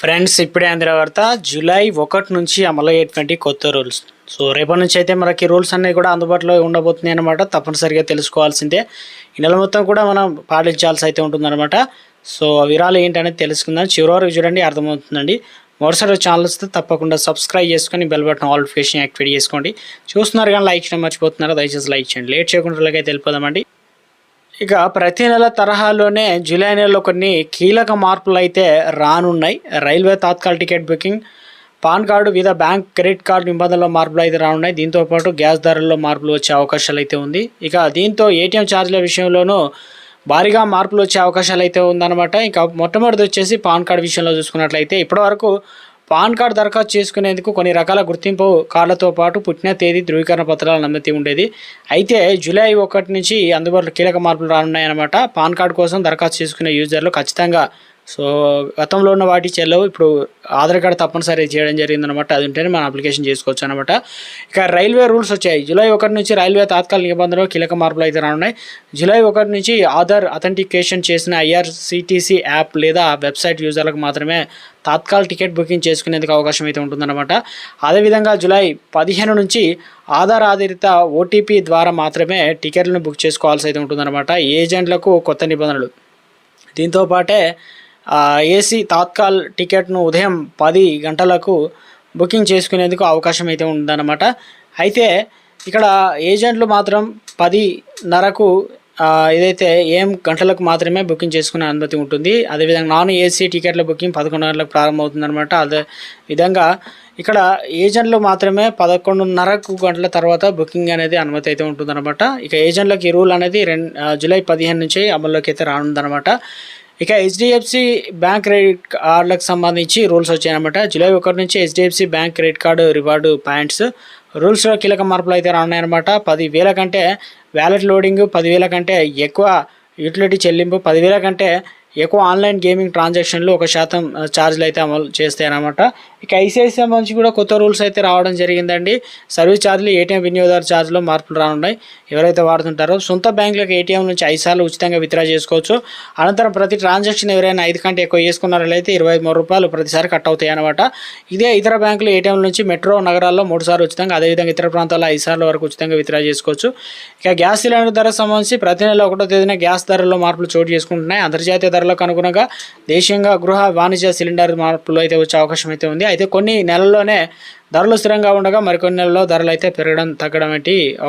Friends ఇప్పుడే అందిన వార్త జూలై ఒకటి నుంచి అమలయ్యేటువంటి కొత్త రూల్స్. సో రేపటి నుంచి అయితే మనకి రూల్స్ అన్నీ కూడా అందుబాటులో ఉండబోతున్నాయి అనమాట తప్పనిసరిగా తెలుసుకోవాల్సిందే. ఈ నెల మొత్తం కూడా మనం పాటించాల్సి అయితే ఉంటుందన్నమాట. సో విరాలు ఏంటనేది తెలుసుకుందాం. చివరి వరకు చూడండి అర్థమవుతుందండి. మరోసారి ఛానల్స్ తప్పకుండా సబ్స్క్రైబ్ చేసుకొని బెల్ బటన్ ఆల్ యాక్టివేట్ చేసుకోండి. చూస్తున్నారు కానీ లైక్ చేయడం మర్చిపోతున్నారు? దయచేసి లైక్ చేయండి. లేట్ చేయకుండా అయితే వెళ్ళిపోదామండి. ఇక ప్రతి నెల తరహాలోనే జూలై నెలలో కొన్ని కీలక మార్పులు అయితే రానున్నాయి. Railway Tatkal ticket booking PAN card వివిధ బ్యాంక్ క్రెడిట్ కార్డు నిబంధనలో మార్పులు అయితే రానున్నాయి. దీంతో పాటు గ్యాస్ ధరల్లో మార్పులు వచ్చే అవకాశాలు అయితే ఉంది. ఇక దీంతో ఏటీఎం ఛార్జీల విషయంలోనూ భారీగా మార్పులు వచ్చే అవకాశాలు అయితే ఉందన్నమాట. ఇంకా మొట్టమొదటి వచ్చేసి పాన్ కార్డు విషయంలో చూసుకున్నట్లయితే ఇప్పటివరకు పాన్ కార్డు దరఖాస్తు చేసుకునేందుకు కొన్ని రకాల గుర్తింపు కార్డులతో పాటు పుట్టిన తేదీ ధృవీకరణ పత్రాల అనుమతి ఉండేది. అయితే జూలై ఒకటి నుంచి అందుబాటులో కీలక మార్పులు రానున్నాయన్నమాట. పాన్ కార్డు కోసం దరఖాస్తు చేసుకునే యూజర్లు ఖచ్చితంగా సో గతంలో ఉన్న వాటి చెల్లవు ఇప్పుడు ఆధార్ కార్డు తప్పనిసరి చేయడం జరిగిందనమాట అది ఉంటేనే మనం అప్లికేషన్ చేసుకోవచ్చు అనమాట ఇక రైల్వే రూల్స్ వచ్చాయి. జూలై ఒకటి నుంచి రైల్వే తాత్కాలిక నిబంధనలు కీలక మార్పులు అయితే రానున్నాయి. జూలై ఒకటి నుంచి ఆధార్ అథెంటికేషన్ చేసిన ఐఆర్సిటీసీ యాప్ లేదా వెబ్సైట్ యూజర్లకు మాత్రమే తాత్కాల టికెట్ బుకింగ్ చేసుకునేందుకు అవకాశం అయితే ఉంటుందన్నమాట. అదేవిధంగా జూలై పదిహేను నుంచి ఆధార్ ఆధారిత ఓటీపీ ద్వారా మాత్రమే టికెట్లను బుక్ చేసుకోవాల్సి అయితే ఉంటుందన్నమాట. ఏజెంట్లకు కొత్త నిబంధనలు. దీంతో పాటే ఏసీ తాత్కాల్ టికెట్ను ఉదయం పది గంటలకు బుకింగ్ చేసుకునేందుకు అవకాశం అయితే ఉందన్నమాట. అయితే ఇక్కడ ఏజెంట్లు మాత్రం పదిన్నరకు ఏదైతే ఏం గంటలకు మాత్రమే బుకింగ్ చేసుకునే అనుమతి ఉంటుంది. అదేవిధంగా నాన్ ఏసీ టికెట్ల బుకింగ్ పదకొండు గంటలకు ప్రారంభమవుతుందన్నమాట. అదే విధంగా ఇక్కడ ఏజెంట్లు మాత్రమే పదకొండున్నరకు గంటల తర్వాత బుకింగ్ అనేది అనుమతి అయితే ఉంటుందన్నమాట. ఇక ఏజెంట్లకు ఈ రూల్ అనేది రెండు జూలై పదిహేను నుంచి అమల్లోకి అయితే రానుందనమాట ఇక హెచ్డిఎఫ్సి బ్యాంక్ క్రెడిట్ కార్డులకు సంబంధించి రూల్స్ వచ్చాయన్నమాట. జూలై ఒకటి నుంచి HDFC bank credit card reward points. రూల్స్లో కీలక మార్పులు అయితే రానున్నాయన్నమాట. పదివేల కంటే వ్యాలెట్ లోడింగ్ పదివేల కంటే ఎక్కువ యూటిలిటీ చెల్లింపు పదివేల కంటే ఎక్కువ ఆన్లైన్ గేమింగ్ ట్రాన్సాక్షన్లు ఒక శాతం ఛార్జ్లు అయితే అమలు చేస్తాయన్నమాట. ఇక ఐసిఐసిఐ సంబంధించి కూడా కొత్త రూల్స్ అయితే రావడం జరిగిందండి. సర్వీస్ ఛార్జీలు ఏటీఎం వినియోగదారు ఛార్జీలో మార్పులు రానున్నాయి. ఎవరైతే వాడుతుంటారో సొంత బ్యాంకులకు ఏటీఎం నుంచి ఐదు సార్లు ఉచితంగా విత్డ్రా చేసుకోవచ్చు. అనంతరం ప్రతి ట్రాన్సాక్షన్ ఎవరైనా ఐదు కంటే ఎక్కువ చేసుకున్నారైతే ఇరవై మూడు రూపాయలు ప్రతిసారి కట్ అవుతాయి అనమాట ఇదే ఇతర బ్యాంకులు ఏటీఎం నుంచి మెట్రో నగరాల్లో మూడు సార్లు ఉచితంగా అదేవిధంగా ఇతర ప్రాంతాల్లో ఐదు సార్లు వరకు ఉచితంగా విత్డ్రా చేసుకోవచ్చు. ఇక గ్యాస్ సిలిండర్ ధర సంబంధించి ప్రతి నెల ఒకటో తేదీన గ్యాస్ ధరల్లో మార్పులు చోటు చేసుకుంటున్నాయి. అంతర్జాతీయ ధరలకు అనుగుణంగా దేశీయంగా గృహ వాణిజ్య సిలిండర్ మార్పులు అయితే వచ్చే అవకాశం అయితే ఉంది. అయితే కొన్ని నెలల్లోనే ధరలు స్థిరంగా ఉండగా మరికొన్ని నెలల్లో ధరలు అయితే పెరగడం తగ్గడం వంటి